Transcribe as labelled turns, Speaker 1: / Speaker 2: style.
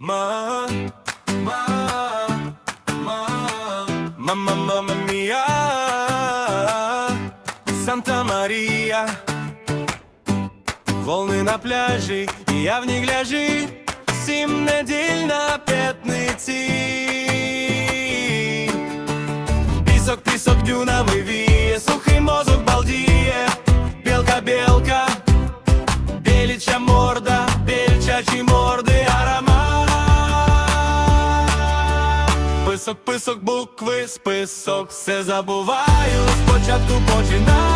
Speaker 1: Ма, ма, ма, мама, мама мія, Санта Марія, волни на пляжі, і я в ній гляжі, сім неділь на п'ятниці. Пісок, пісок дюнами віє, сухий мозок балдіє, білка, білка, біліча морда, більчачі морди, Писок, писок, букви, список, все забуваю, спочатку починаю.